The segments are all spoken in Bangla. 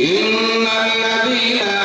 إن الذين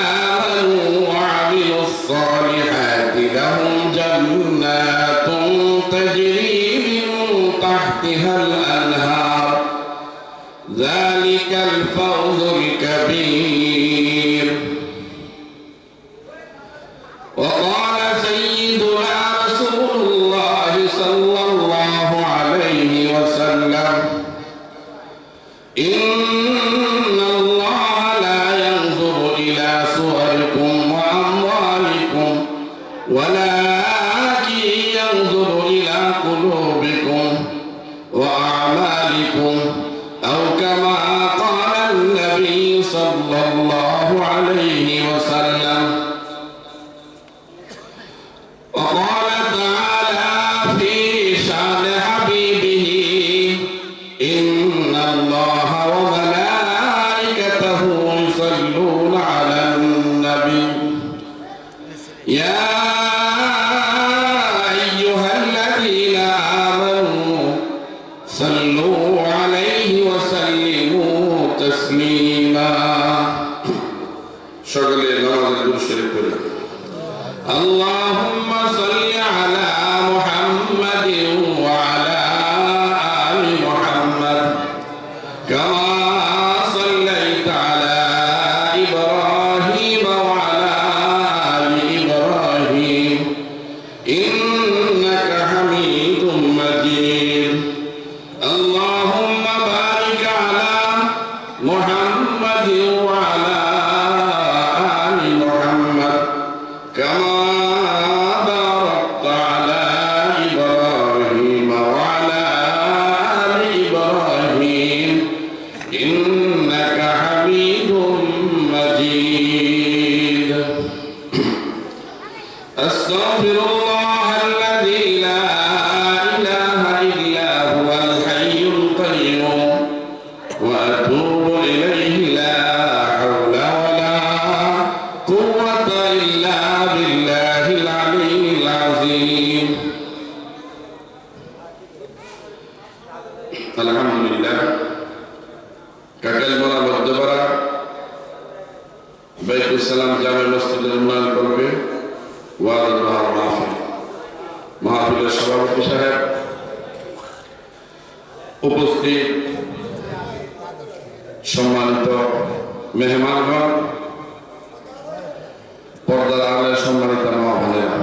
আলের সম্মানিত মা বোনেরা,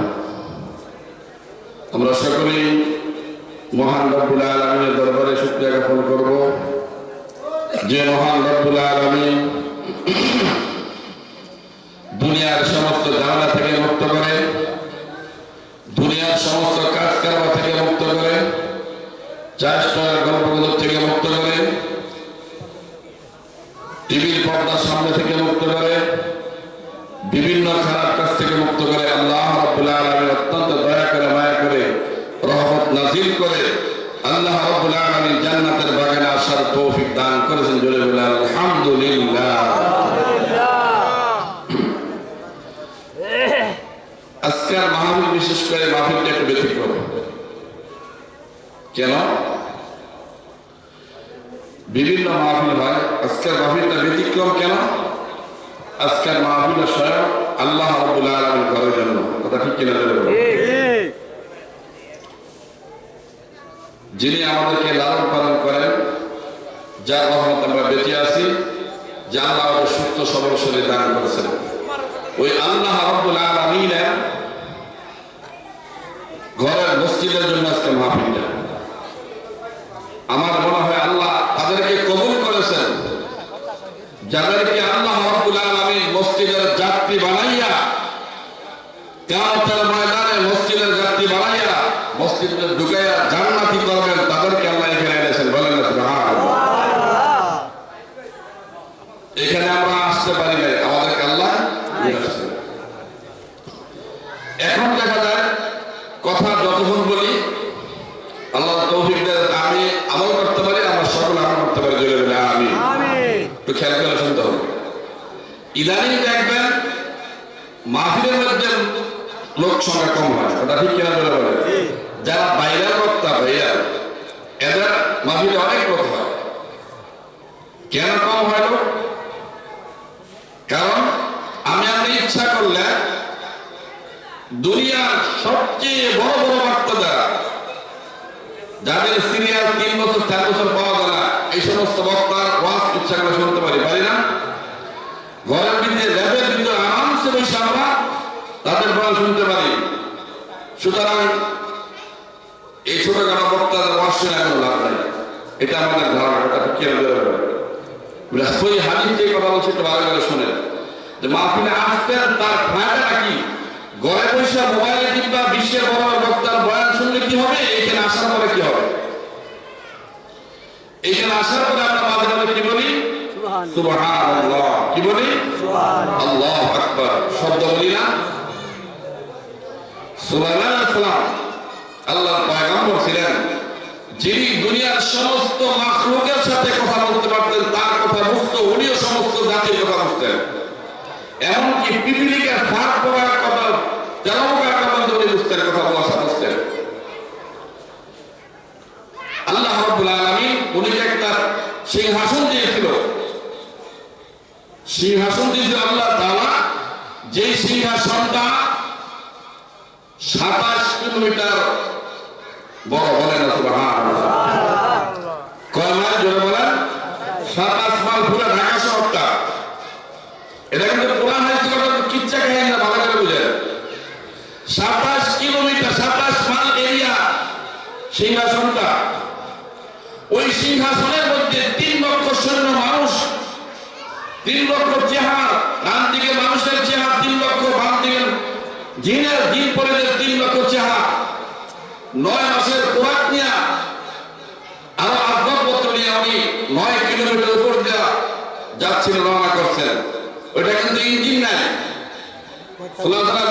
আমরা সকলেই মহান রব্বুল আলমীর দরবারে শুক্রিয়া জ্ঞাপন করব। যে মহান রব্বুল আলমী আজকের মাহফিলটা ব্যতিক্রম কেন? আজকের মাহফিল স্বয়ং আল্লাহ রাব্বুল আলামিন করার জন্য। কথা ঠিক কিনা যিনি আমাদেরকে লালন পালন করেন যার রহমত আমরা বেঁচে আছি যা আল্লাহ আমাদের সুস্থ সবল শরীর দান করেছেন। ওই আল্লাহ রাব্বুল আলামিনের ঘরের মসজিদের জন্য আজকে মাহফিলটা। আমার মনে হয় আল্লাহ তাদেরকে কবুল করেছেন যাদেরকে আল্লাহ রাব্বুল আলামিন মসজিদের যাত্রী বানাইয়া কিয়ামতের ময়দানে মসজিদের যাত্রী বানাইয়া মসজিদে ঢুকাইয়া জান্নাতি করবেন তাদেরকে আল্লাহ এখানে এনেছেন বলেন না সুবহানাল্লাহ এখানে আমরা আসতে পারি নাই আমাদেরকে আল্লাহ নিয়ে আসছেন। এখন দেখা যায় কথা যতক্ষণ বলি আল্লাহ তৌফিক দেয় আমি আমল করতে পারি আমার সকল আমল করতে পারি জোরে বলে আমি একটু খেয়াল করে শুনতে হবে ইদানিং দেখবেন মাহফিলের মধ্যে লোক সংখ্যা কম হয় কথা ঠিক কিনা বলে বলে যারা বাইরের বক্তা ভাইয়া এদের মাহফিলে অনেক লোক হয় কেন কম হয় লোক কারণ আমি আপনি ইচ্ছা করলে দুনিয়ার সবচেয়ে বড় বড় বক্তা যারা যাদের সিরিয়াল তিন বছর চার বছর পাওয়া যায় না এই সমস্ত বক্তার ওয়াজ ইচ্ছা করে শুনতে পারি পারি না ঘরের ভিতরে ল্যাবের ভিতরে আরামসে বসে আমরা তাদের বয়ান শুনতে পারি। সুতরাং এই ছোটখাটো বক্তাদের শুনে এখন লাভ নাই। এটা আমাদের ধারণা এটা রাসূল হাদিস যে কথা বলছে একটু ভালো করে শুনেন। যে মাহফিলে আসতেন তার ফায়দাটা কি? ঘরে বসে মোবাইলে কিংবা বিশ্বের বড় বড় বক্তার বয়ান শুনলে কি হবে? এখানে আসার পরে কি হবে? এখানে আসার পরে আমরা মাঝে মাঝে কি বলি? সুবহানাল্লাহ। কি বলি? আল্লাহ আকবার। শব্দ বলি না? তার কথা এমনকি কথা কথা উনি আল্লাহ উনিকে একটা সিংহাসন দিয়েছিল। দিয়েছিল আল্লাহ যেই সিংহাসনটা সাতাশ কিলোমিটার বড় বলেন সাতাশ মাইল পুরো ঢাকা শহরটা। এটা কিন্তু কোরআন হাদিস কিচ্ছা কাহিনী না, ভালো করে বুঝেন। সাতাশ কিলোমিটার, সাতাশ মাইল এরিয়া সিংহাসনটা। ওই সিংহাসনের মধ্যে তিন লক্ষ সৈন্য মানুষ, তিন লক্ষ চেহার, ডান দিকে মানুষের তিন লক্ষ জিনের জিন পরেদের তিন লক্ষ চেহার নয় মাসের খোরাক নিয়ে আরও আসবাবপত্র নিয়ে উনি নয় কিলোমিটার উপর দেওয়া যাচ্ছিলেন রওনা করছেন। ওইটা কিন্তু ইঞ্জিন নাই।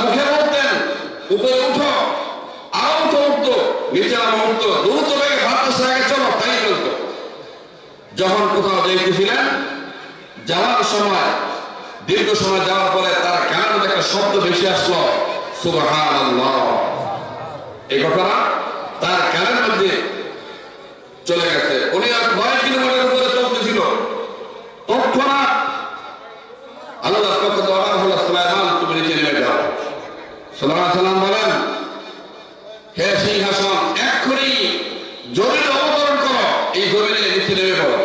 মুখে বলতেন, উপরে উঠো। আরও উঠো উঠতো নিচে নামা উঠতো দ্রুত বেগে বাতাসের আগে চলো, তাই চলতো। যখন কোথাও যাইতেছিলেন, যাওয়ার সময়, দীর্ঘ সময় যাওয়ার পরে তার কানের একটা শব্দ বেশি আসলো। এই কথাটা তার কানের মধ্যে চলে গেছে। উনি আর নয় কিলোমিটার উপরে চলতেছিল। তৎক্ষণাৎ আল্লাহ পক্ষ সুলাইমান, তুমি নিচে নেমে যাও। সুলাইমান সালাম বলেন হে সিংহাসন এক্ষুনি জমিনে অবতরণ করো এই জমিনে নিচে নেমে পড়ো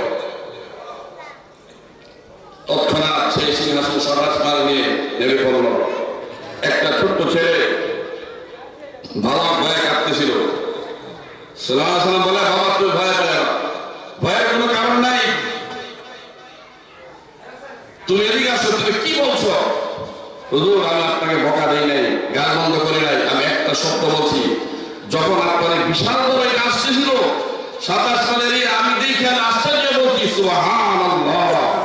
তৎক্ষণাৎ সেই সিংহাসন সরাস মাল নিয়ে নেমে পড়ল একটা ছোট্ট ছেলে বাবা ভয়ে কাঁপতেছিল সালাম সালাম বলে বাবা তুই ভয় পেলে না ভয়ের কোনো কারণ নাই তুমি এদিকে আসো তুমি কি বলছো হুজুর, আমি আপনাকে বকা দেই নাই, গান বন্ধ করে নাই, আমি একটা সত্য বলছি। যখন আপনার বিশাল বড় এই আসতেছিল সাতাশ আসমানেরই আমি দেখে আমি আশ্চর্য বলছি, সুবহানাল্লাহ।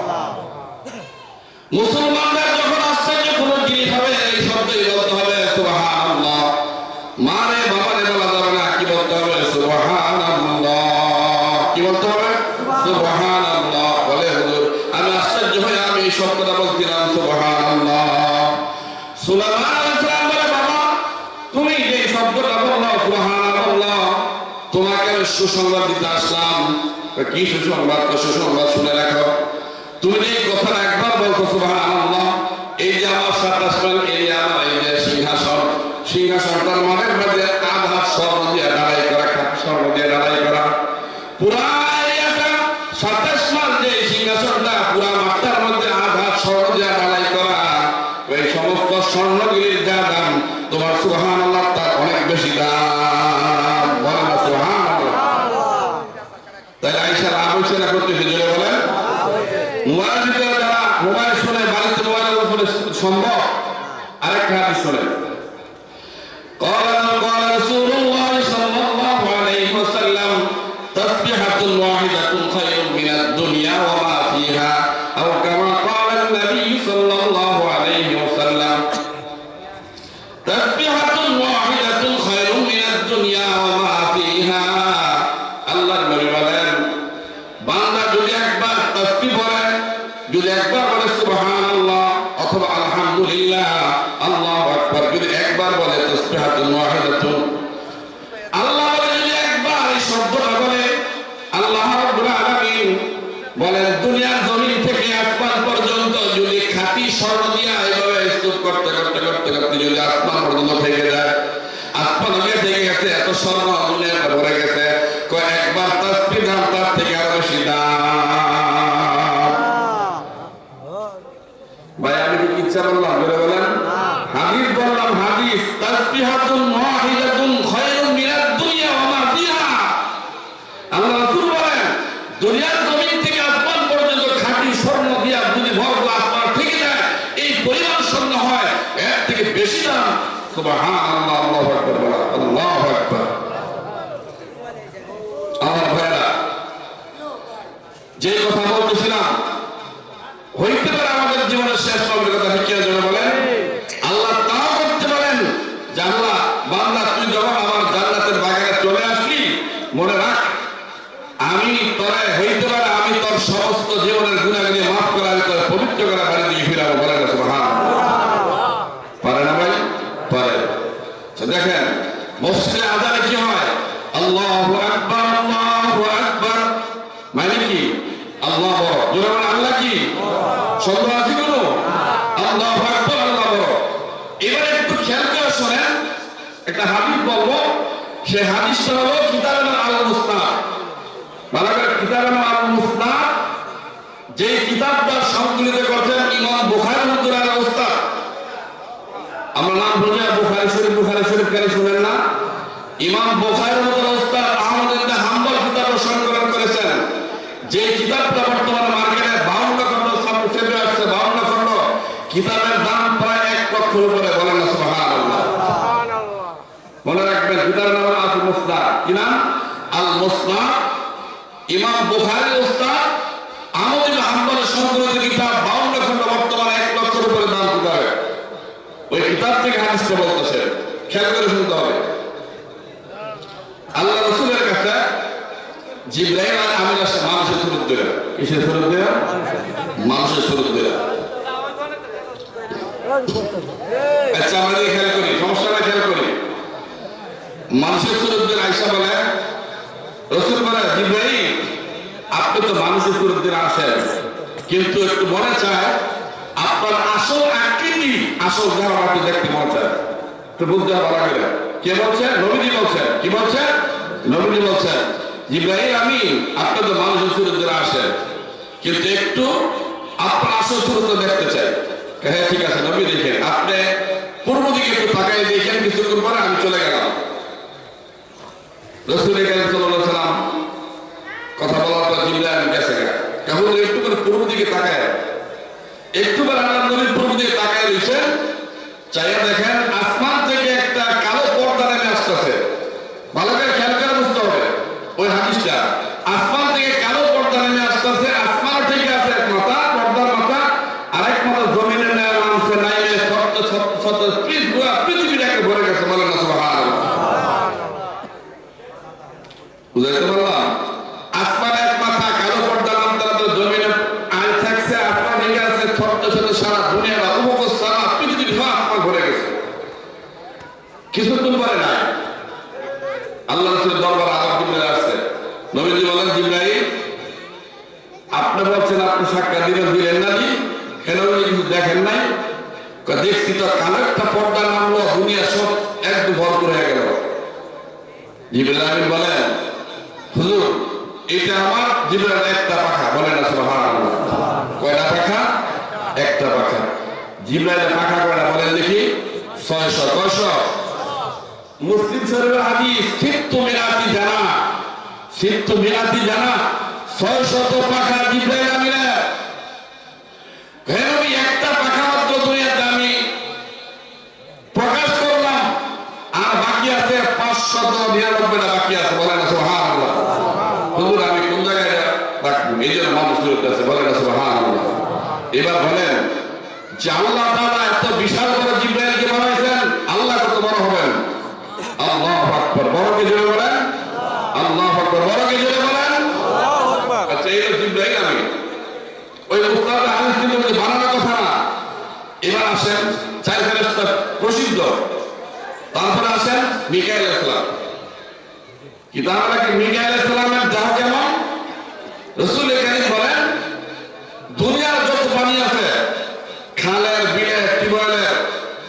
সুসংবাদ দিতে আসলাম। কি সুসংবাদ? সুসংবাদ শুনে রাখো। তুমি এই কথা একবার বলছো আল্লাহ এই যে আমার সাত আসমান এই আমার এই যে সিংহাসন তার মনের মধ্যে আধা স্বর্ণ দিয়ে দাঁড়াই করা স্বর্ণ দিয়ে দাঁড়াই করা। পুরা শুনে ভাই আমি কি ইচ্ছা বললাম? বলে বলেন। হাদিস বললাম হাদিস। তাসবিহাতুন ওয়াহিদাতুন খায়রুম মিনাদ দুনিয়া ওয়া মা ফিহা। আল্লাহ রাসূল বলেন দুনিয়ার জমিন থেকে আসমান পর্যন্ত খাঁটি স্বর্ণ দিয়া যদি ভরপুর আসমান থেকে যায়। এই পরিমাণ স্বর্ণ হয় এর থেকে বেশি দাম। সুবহানাল্লাহ আল্লাহু আকবার বলা আল্লাহু আকবার আমার ভাইরা যে কথা বলতেছিলাম হইতে পারে আমাদের জীবনের শেষ কবরের কথা ঠিক কিনা জন্য বলেন আল্লাহ তাও করতে পারেন যে আল্লাহ বান্দা তুই যখন আমার জান্নাতের বাগানে চলে আসলি মনে রাখ আমি তোরে হইতে পারে আমি তোর সমস্ত জীবনের গুণাগুলি মাফ করা আমি তোর পবিত্র করা বাড়ি দিয়ে ফিরাবো বলে না সুবহান পারে না ভাই পারে তো দেখেন মসজিদে আজানে কি হয় আল্লাহু আকবার আল্লাহু আকবার মানে কি আল্লাহ বড়। আল্লাহ কি? সন্দেহ আছে আল্লাহ আল্লাহ বড়। এবারে একটু খেয়াল করে শোনেন, একটা হাদিস বলব সেই হাদিসটা হলো কিতাব আল মুস্তাদ ভালো করে কিতাব আল মুস্তাদ যে কিতাবটা সংকলিত করেছেন ইমাম বুখারী রহমাতুল্লাহ উস্তাদ আমরা নাম বলি বুখারী শরীফ বুখারী শরীফ কেন শুনেন না? ইমাম বুখারী রহমাতুল্লাহ উস্তাদ আহমদ ইবনে হাম্বল কিতাব সংকলন করেছেন যে কিতাবটা বর্তমানে মার্কেটে বাউন্ন খন্ড সেবে আসছে বাউন্ন খন্ড কিতাবের দাম প্রায় এক লক্ষের উপরে। বলেন না সুবহানাল্লাহ। মনে রাখবেন কিতাবের নাম আল মুসনাদ। কি নাম? আল মুসনাদ। ইমাম বুখারী উস্তাদ আহমদ ইবনে হাম্বলের সংকলিত কিতাব বাউন্ন খন্ড বর্তমানে এক লক্ষের উপরে দাম কিতাবে। ওই কিতাব থেকে হাদিসটা বলতেছে। খেয়াল করে শুনতে হবে। জিব্রাইল আর আমির আসে মানুষের সুরত দেয়া কিসের সুরত দেয়া মানুষের সুরত দেয়া আচ্ছা আমরা খেয়াল করি সমস্যাটা খেয়াল করি। মানুষের সুরত দিয়ে আইসা বলে, রসুল বলে, জিব্রাইল, আপনি তো মানুষের সুরত দিয়ে আসেন কিন্তু একটু মনে চায়, আপনার আসল আকৃতি, আসল ধারণা আপনি দেখতে মনে চায়। তো বুঝতে ভালো করে। কে বলছে? নবীজি বলছেন। কি বলছেন? নবীজি বলছেন জিব্রাহিম আমি আপনি তো মানুষের সুরতে আসেন। কিন্তু একটু আপনার আসল সুরতে দেখতে চাই। হ্যাঁ ঠিক আছে, নবী দেখেন। আপনি পূর্ব দিকে একটু তাকাই দেখেন, কিছুক্ষণ পরে আমি চলে গেলাম। রসুল সাল্লাম কথা বলার পর জিব্রাহিম গেছে কেমন একটু করে পূর্ব দিকে তাকায়। একটু বার আল্লাহ নবীর পূর্ব দিকে তাকায় রয়েছে চাইয়া দেখেন আসমান থেকে একটা কালো পর্দা নেমে আসতেছে ভালো করে খেয়াল করে বুঝতে হবে ওই হাদিস হাদিসটা আসমান থেকে কালো পর্দা নেমে আসতেছে আসমান থেকে আছে এক মাথা পর্দার মাথা আরেক মাথা জমিনে নেয় মানুষের নাইলে সত্য সত্য সত্য পৃথিবী পৃথিবীটাকে ভরে গেছে বলেন না সুবহানাল্লাহ বুঝাইতে পারলাম আসমান এক মাথা কালো পর্দা নামতারা তো জমিনে আল থাকছে আসমান ভেঙে আছে ছোট্ট ছোট সারা দুনিয়াটা উপকূল সারা পৃথিবীর সব আসমান ভরে গেছে কিছুক্ষণ পরে নাই আল্লাহ রসুলের দরবার আবার জিব্রাইল আসছে নবীজি বলেন জিব্রাইল আপনি বলছেন আপনি সাক্ষাৎ দিবেন দিলেন না জি কেন উনি কিছু দেখেন নাই কয়, দেখছি তো কালো একটা পর্দা নামলো দুনিয়া সব একদম ভরপুর হয়ে গেল জিবরাইল আমিন বলেন হুজুর এটা আমার জিবরাইল একটা পাখা বলেন না সুবহানাল্লাহ কয়টা পাখা একটা পাখা। জিবরাইলের পাখা কয়টা বলেন দেখি। 600 কয়শো মুসলিম শরীফের হাদিস, সিত্তু মিনাতি জানা। সিত্তু মিনাতি জানা। 600 পাখা জিবরাইল আমিনের। কেন আমি একটা পাখা মাত্র দুনিয়াতে আমি প্রকাশ করলাম। আর বাকি আছে পাঁচশত নিরানব্বইটা বাকি আছে, বলেন না, সুবহানাল্লাহ। হুজুর, আমি কোন জায়গায় রাখব? এই মানুষ আছে, বলেন এবার বলেন যে আল্লাহ তাআলা এত বিশাল বড় জিব্রাইলকে বানাইছেন আল্লাহ কত বড় হবেন? আল্লাহু আকবার। বড় কে জোরে বলেন? আল্লাহু আকবার। বড় কে জোরে বলেন? আচ্ছা এই জিব্রাইল আমি। ওই মুস্তাদ হাদিস কিন্তু বানানোর কথা না। এবার আসেন চার ফেরেশতা প্রসিদ্ধ। তারপরে আসেন মিকাইল ইসলাম কি তাহলে কি? মিকাইল ইসলামের দেহ কেমন? রসুল কারিম বলেন দুনিয়ার যত পানি আছে খালের বিলের টিউবওয়েলের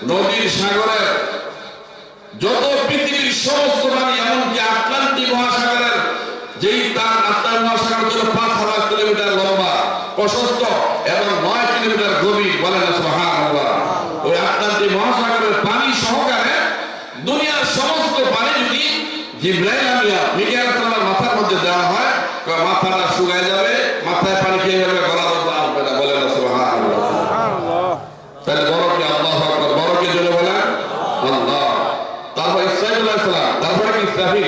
নদীর সাগরের যত পৃথিবীর সমস্ত পানি এমনকি আটলান্টিক মহাসাগরের যেই তার আটলান্টিক মহাসাগর ছিল পাঁচ হাজার কিলোমিটার লম্বা প্রশস্ত এবং নয় কিলোমিটার গভীর বলেন সুবহানাল্লাহ ওই আটলান্টিক মহাসাগরের পানি সহকারে দুনিয়ার সমস্ত পানি যদি জিব্রাইল আমিয়া মিকাইল সাল্লার মাথার মধ্যে দেওয়া হয় কয় মাথাটা শুকায় যাবে মাথায় পানি খেয়ে যাবে গলা বন্ধ আসবে না বলেন সুবহানাল্লাহ তাহলে বড় কি আল্লাহ আকবার বড় কি জোরে বলেন আল্লাহ তারপর ইসরাইল আলাইহিস সালাম তারপরে কি ইসরাফিল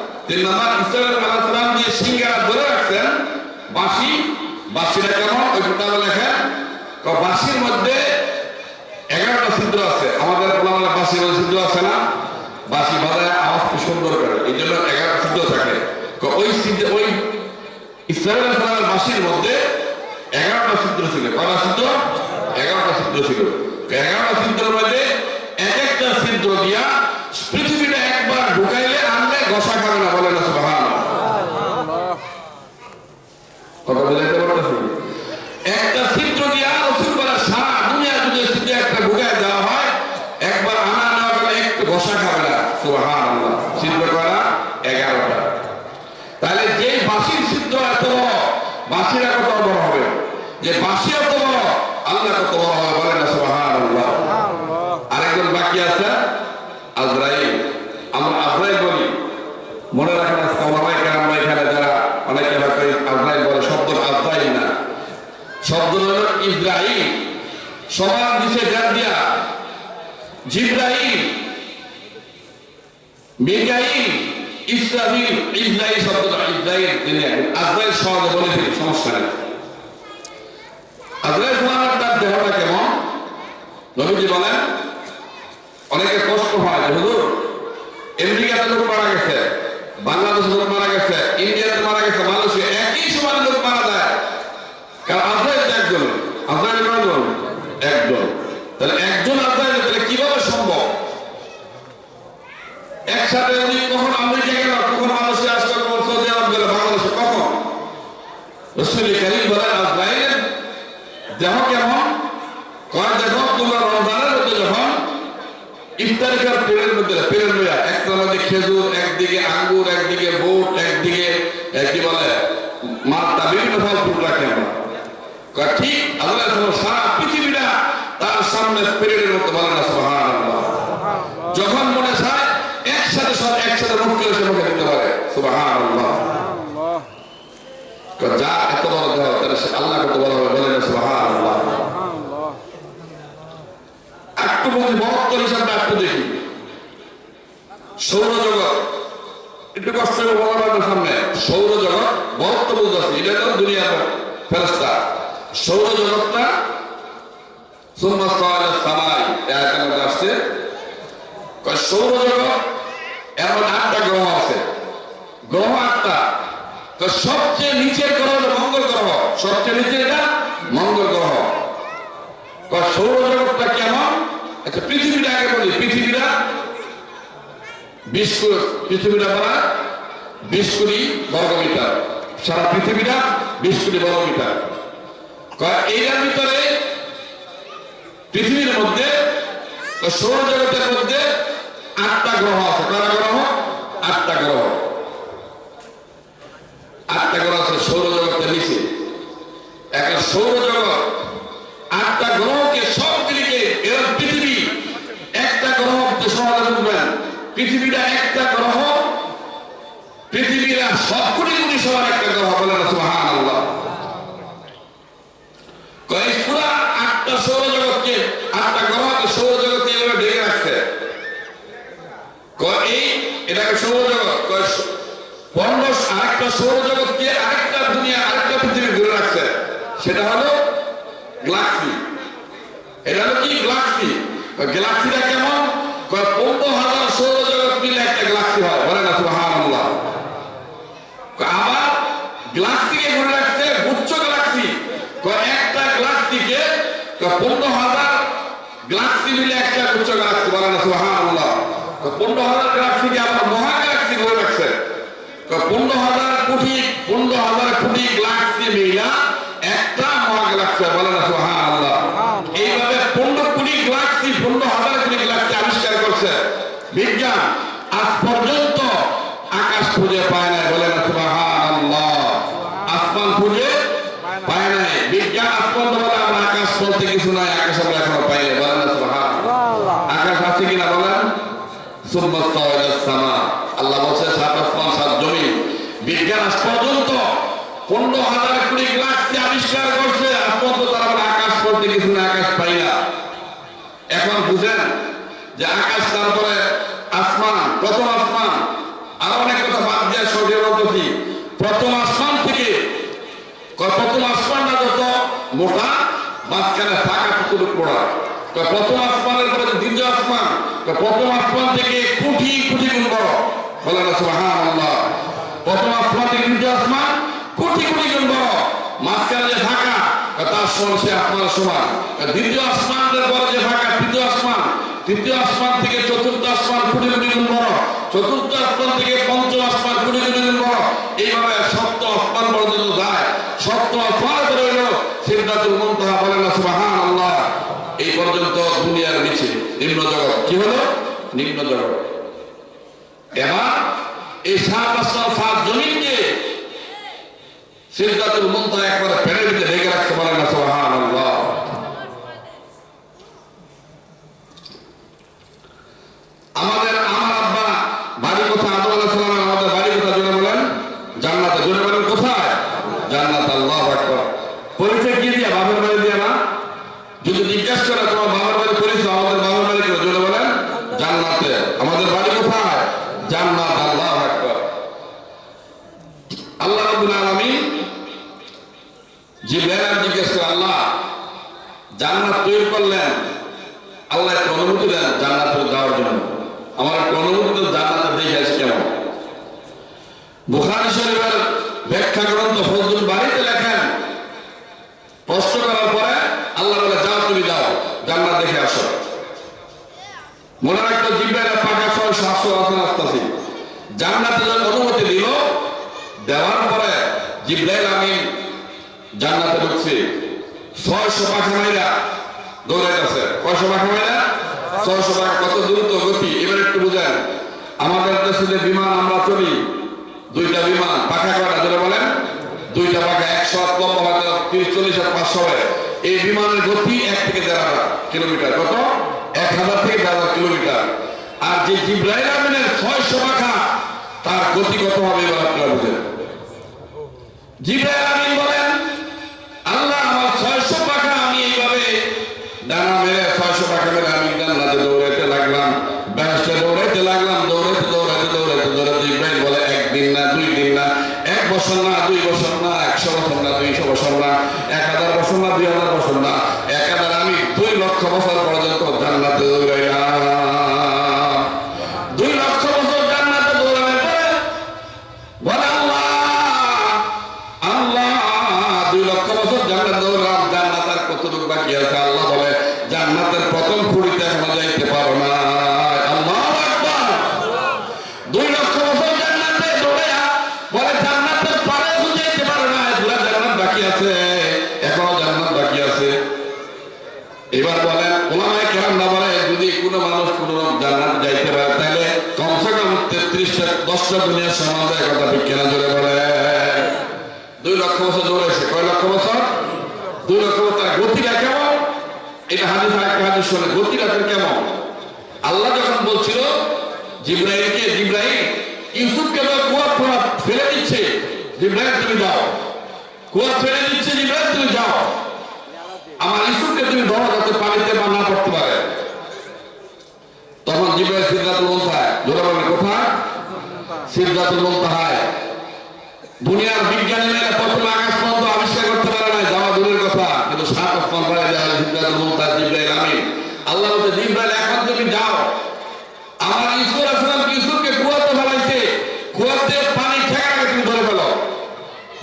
এগারোটা ছিদ্র আমাদের এই জন্য এগারোটা থাকে। ওই বাসির মধ্যে এগারোটা ছিল। এগারোটা ছিদ্র ছিল। এগারোটা ছিদ্রের মধ্যে এক একটা ছিদ্র দিয়া পৃথিবীটা একবার ঢুকাইলে আনলে গসা খাবে না বলে না সুবহানাল্লাহ কথা বুঝাইতে পারতেছি? একটা ছিদ্র দিয়া রসুল বলে সারা দুনিয়া যদি ছিদ্র একটা ঢুকাই দেওয়া হয় একবার আনা নেওয়া গেলে একটু গসা খাবে না। সুবহানাল্লাহ। ছিদ্র করা এগারোটা। তাহলে যে বাঁশির ছিদ্র এত বড় কত বড় হবে? যে বাঁশি এত বড় আল্লাহ কত বড় হবে বলে না? সুবহানাল্লাহ। আরেকজন বাকি আছে? আজরাইল। আমরা আজরাইল বলি। মনে রাখেন আজকে ওলামাই এখানে যারা অনেকে হয়তো এই আজরাইল বলে শব্দ আজরাইল না শব্দ কষ্ট গেছে বাংলাদেশে মারা গেছে ইন্ডিয়াতে মারা গেছে মালয়েশিয়া একই সময় লোক মারা যায় কারণ আজরাইল তো একজন আজরাইল কয়জন একজন তাহলে একজন আজরাইল তাহলে কীভাবে সম্ভব একসাথে যদি কখন আমেরিকা গেল কখন মালয়েশিয়া আসলো কখন সৌদি আরব বাংলাদেশে কখন? রসুল করিম বলেন আজরাইলের দেহ কেমন? কয় দেখো তোমরা রমজানের মধ্যে যখন ইফতারিকার পেরের মধ্যে পেরের লইয়া একটা মধ্যে খেজুর, একদিকে আঙ্গুর, একদিকে বুট একদিকে কি বলে মাত্রা বিভিন্ন ফল ফুল রাখি আমরা। ঠিক, আল্লাহ সারা পৃথিবীটা তার সামনে পেরেডের মতো বলেন না যখন করে সে মুখে দিতে পারে। সুবহানাল্লাহ। যা এত বড় দেহ তাহলে সে আল্লাহ কত বড় হবে বলেন না একটু বলি মহত্তর হিসাবে একটু দেখি। সৌরজগৎ একটু কষ্ট করে বলা আপনার সামনে। সৌরজগৎ মহত্ব বলতেছি এটা তো দুনিয়ার ফেরস্তা সৌরজগৎটা সুম্মাস্তাওয়া সামাই মধ্যে আসছে। সৌরজগৎ মধ্যে আটটা গ্রহ আছে। গ্রহ আটটা। তো সবচেয়ে নিচের গ্রহ হলো মঙ্গল গ্রহ। সবচেয়ে নিচে এটা মঙ্গল গ্রহ। সৌরজগৎটা কেমন? আচ্ছা পৃথিবীটা আগে বলি। পৃথিবীটা বিশ কোটি পৃথিবীটা প্রায় বিশ কোটি বর্গমিটার। সারা পৃথিবীটা বিশ কোটি বর্গমিটার। এইটার ভিতরে পৃথিবীর মধ্যে সৌরজগতের মধ্যে আটটা গ্রহ আছে। কয়টা গ্রহ? আটটা গ্রহ। আটটা গ্রহ আছে, সৌরজগতের নিচে। একটা সৌরজগৎ, আটটা গ্রহকে সবগুলিকে এরা পৃথিবী, একটা গ্রহ সমাধান পৃথিবীটা একটা গ্রহ, পৃথিবীরা সব কোটি সবার একটা গ্রহ বলে না সুহান আল্লাহ কয়েক পুরা আটটা সৌরজগৎকে আটটা গ্রহকে সৌরজগৎকে এভাবে ঢেকে রাখছে কয় এই এটাকে সৌরজগৎ কয় স- পনেরো আরেকটা সৌরজগৎকে আরেকটা দুনিয়া আরেকটা পৃথিবী ঘুরে রাখছে সেটা হলো গ্লাক্সি এটা হলো কি গ্লাক্সি গ্যালাক্সিটা কেমন? পনেরো হাজার সৌরজগৎ মিলে একটা গ্যালাক্সি হয়। বলে না কয় আবার গ্লাক্সিকে ঘুরে রাখছে গুচ্ছ গ্যালাক্সি। একটা গ্লাক্সিকে পনেরো হাজার গ্লাক্সি মিলে একটা গুচ্ছ গ্যালাক্সি। বলে না কয় পনেরো হাজার গ্লাক্সিকে আবার মহা গ্যালাক্সি ঘুরে রাখছে পনেরো হাজার কোটি পনেরো হাজার কোটি গ্লাক্সি মিলা একটা মহা গ্যালাক্সি বলে না সুবহানাল্লাহ। এইভাবে আবিষ্কার করছে। বিজ্ঞান আজ পর্যন্ত আকাশ খুঁজে পায় নাই বলে না সুবহানাল্লাহ আসমান খুঁজে পায় নাই বিজ্ঞান আজ পর্যন্ত বলে আমরা আকাশ বলতে কিছু নাই আকাশ আমরা এখনও পাইনি বলে না সুবহানাল্লাহ আকাশ আছে কিনা বলেন সুম্মাস্তাওয়া ইলাস সামা আল্লাহ বলছে সাত আসমান সাত জমি বিজ্ঞান আজ পর্যন্ত পনেরো হাজার কোটি গ্লাক্সি আবিষ্কার করছে আজ পর্যন্ত তারা বলে আকাশ বলতে কিছু না আকাশ পাই না এখন বুঝেন যে আকাশ তারপরে আসমান, প্রথম আসমান, আরও অনেক কথা বাদ দিয়ে সঠিক বলতেছি প্রথম আসমান থেকে প্রথম আসমানটা যত মোটা, মাঝখানে ফাঁকা টুকুর পড়া। প্রথম আসমানের পরে দ্বিতীয় আসমান প্রথম আসমান থেকে কোটি কোটি গুণ বড়। বলে না, সুবহানাল্লাহ। প্রথম আসমান থেকে দ্বিতীয় আসমান, কোটি কোটি গুণ বড়। মাঝখানে যে ফাঁকা তার সমান সে আসমানের সমান। দ্বিতীয় আসমানের পরে যে ফাঁকা, তৃতীয় আসমান তৃতীয় আসমান থেকে চতুর্থ আসমান বড় চতুর্থ আসমান থেকে পঞ্চম আসমান কোটি কোটি বড় এইভাবে আসমান পর্যন্ত যায়। আসমান করে হইল সিদ্ধাতুল বলেন সুবহানাল্লাহ। এই পর্যন্ত দুনিয়ার নিচে নিম্ন জগৎ। কি হলো? নিম্ন জগৎ। এবার এই সাত আসমান, সাত জমিনকে সিদ্ধাতুল মুনতাহা একবার পেড়ে দিতে রেখে রাখতে বলেন না, সুবহানাল্লাহ। আমাদের আমার আব্বা বাড়ি কোথায়? আদম আলাহ সালামের আমাদের বাড়ি কোথায়? জোরে বলেন। জান্নাতে। জোরে বলেন, কোথায়? জান্নাত, আল্লাহ আকবার। পরিচয় কি দিয়া? বাবার বাড়ি দিয়া না? যদি জিজ্ঞাসা করে তোমার বাবার বাড়ি পরিচয়, আমাদের বাবার বাড়ি করে জোরে বলেন, জান্নাতে। আমাদের বাড়ি কোথায়? জান্নাত, আল্লাহ আকবার। আল্লাহ রাব্বুল আলামিন জিবরাইল জিজ্ঞেস করে, আল্লাহ, জান্নাত তৈরি করলেন। আল্লাহ অনুমতি দেন জান্নাতে যাওয়ার জন্য। আমার দেন দেখে আসি বুখারী শরীফের ব্যাখ্যা গ্রন্থ ফজলুল বাড়িতে লেখেন, প্রশ্ন করার পরে আল্লাহ বলে, যাও তুমি যাও, জান্নাত দেখে আসো। মনে রাখতো জিব্রাইল পাকা ছয় সাতশো আসন আসতেছি। জান্নাতে অনুমতি দিল। দেওয়ার পরে জিব্রাইল আমিন জান্নাতে ঢুকছে। ছয়শো পাখা মাইরা দৌড়াইতেছে। কয়শো পাখা মাইরা? ছয়শো পাখা কত দ্রুত গতি, এবার একটু বুঝেন আমাদের দেশে বিমান, আমরা চলি। দুইটা বিমান পাখা কয়টা ধরে বলেন। দুইটা পাখা একশো লম্বা তিরিশ, চল্লিশ পাঁচশো হয় এই বিমানের গতি এক থেকে দেড় হাজার কিলোমিটার। কত? এক হাজার থেকে দেড় হাজার কিলোমিটার। আর যে জিব্রাইল আমিনের ছয়শো পাখা, তার গতি কত হবে, এবার আপনারা বুঝেন। জিব্রাইল আমিন বলেন, আল্লাহ আমার ছয়শো পাখা, আমি এইভাবে ডানা মেরে ছয়শো পাখা মেরে কোনো মানুষ কোনো জান্নাত যাইতে পারে তাহলে কমসে কম তেত্রিশটা দশটা দুনিয়ার সমাজ ঠিক কেনা জোরে বলে। দুই লক্ষ বছর দৌড়েছে কয় লক্ষ বছর? দুই লক্ষ বছর গতিটা কেমন? এটা হাদিস, আরেকটা হাদিস শোনে, গতিটা কেমন? আল্লাহ যখন বলছিল জিব্রাহিমকে জিব্রাহিম ইউসুফকে তো কুয়া কুয়া ফেলে দিচ্ছে। জিব্রাহিম তুমি যাও। কুয়া ফেলে দিচ্ছে জিব্রাহিম তুমি যাও। আমার ইসুফকে তুমি ধরো যাতে পানিতে বা না পড়তে পারে। তখন সিদ্ধাতুল মুনতাহায় জোরে বলেন, কোথায়? সিদ্ধাতুল মুনতাহায় দুনিয়ার বিজ্ঞানীরা প্রথমে আকাশ পর্যন্ত আবিষ্কার করতে পারে না যাওয়া দূরের কথা, কিন্তু সাত আসমান পারে যাওয়া সিদ্ধাতুল মুনতাহায় জিব্রাইল আমিন আল্লাহ বলতে জিব্রাইল, এখন তুমি যাও। আমার ইসুফ আসলাম ইসুফকে কুয়াতে ফেলাইছে? কুয়াতে পানি আগে তুমি ধরে ফেলো।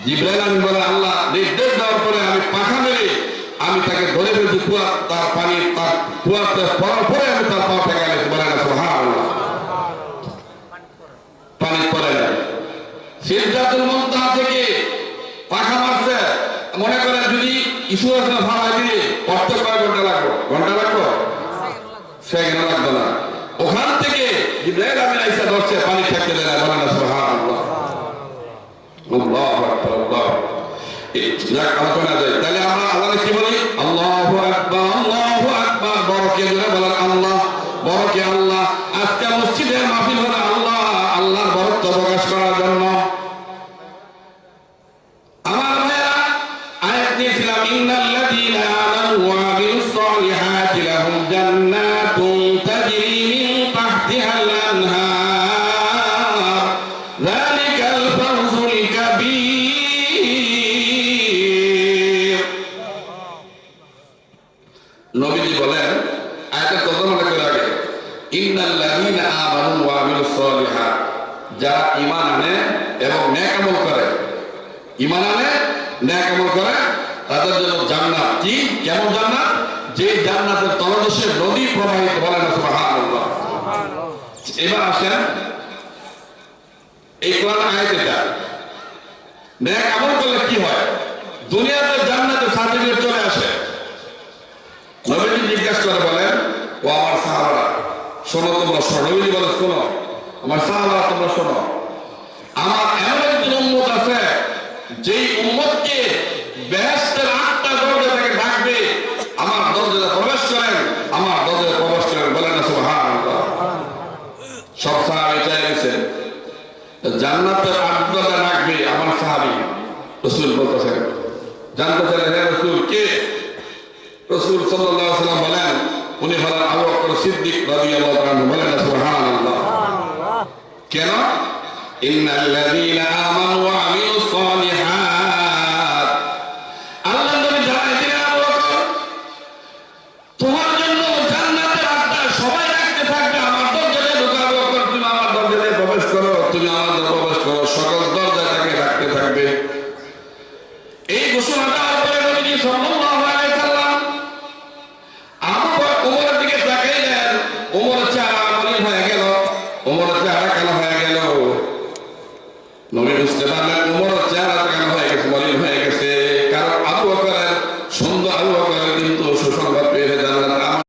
জিব্রাইল, আমি বলে আল্লাহ নির্দেশ দেওয়ার পরে আমি পাখা মেরে আমি তাকে ধরে ফেলছি, কুয়া, তার পানি, তার কুয়াতে পড়ার পরে আমি তার পা ঠেকা গেছি। বলে না সুবহানাল্লাহ। পানি পড়ে না সিদ্ধাতুল মুনতাহা থেকে পাখা মারছে। মনে করেন যদি ইসু আসলে ভাড়া দিয়ে পড়তে কয় ঘণ্টা লাগবে? ঘণ্টা লাগবে? সেকেন্ড লাগবে না? ওখান থেকে জিব্রাইল আমি আইসা ধরছে, পানি ঠেকতে দেয় না। বলে না সুবহানাল্লাহ। আল্লাহু আকবার, আল্লাহ যাক, আলোচনা যায় তাহলে আমরা আল্লাহ বলি আল্লাহ আকবার। নেক আমল করে। ঈমান আনে নেক আমল করে। তাদের জন্য জান্নাত কি? কেমন জান্নাত? যে জান্নাতের তলদেশে নদী প্রবাহিত বলেন না, সুবহানাল্লাহ। এবার আসেন, এই কোরআন আয়াত এটা। আমল করলে কি হয়? দুনিয়াতে জান্নাতের সার্টিফিকেট চলে আসে। নবীজি জিজ্ঞাসা করে বলেন, ও আমার সাহাবারা, শোনো তোমরা শোনো। বলে, শোনো, আমার সাহাবারা, তোমরা শোনো। আমার এমন একজন উম্মত আছে যেই উম্মতকে বেহেশতের আটটা দরজা থেকে ডাকবে আমার দরজাতে প্রবেশ করেন আমার দরজাতে প্রবেশ করেন বলেন না সুবহানাল্লাহ। সব সাহাবী চাই গেছেন জান্নাতের আট দরজা ডাকবে আমার সাহাবী রসুল বলতেছেন। জানতে চাইলেন হে রসুল কে? রসুল সাল্লাল্লাহু আলাইহি বলেন উনি হলেন আবু বকর সিদ্দিক রাদিয়াল্লাহু তাআলা। বলেন সুবহানাল্লাহ। কেন? إن الذين آمنوا وعملوا الصالحات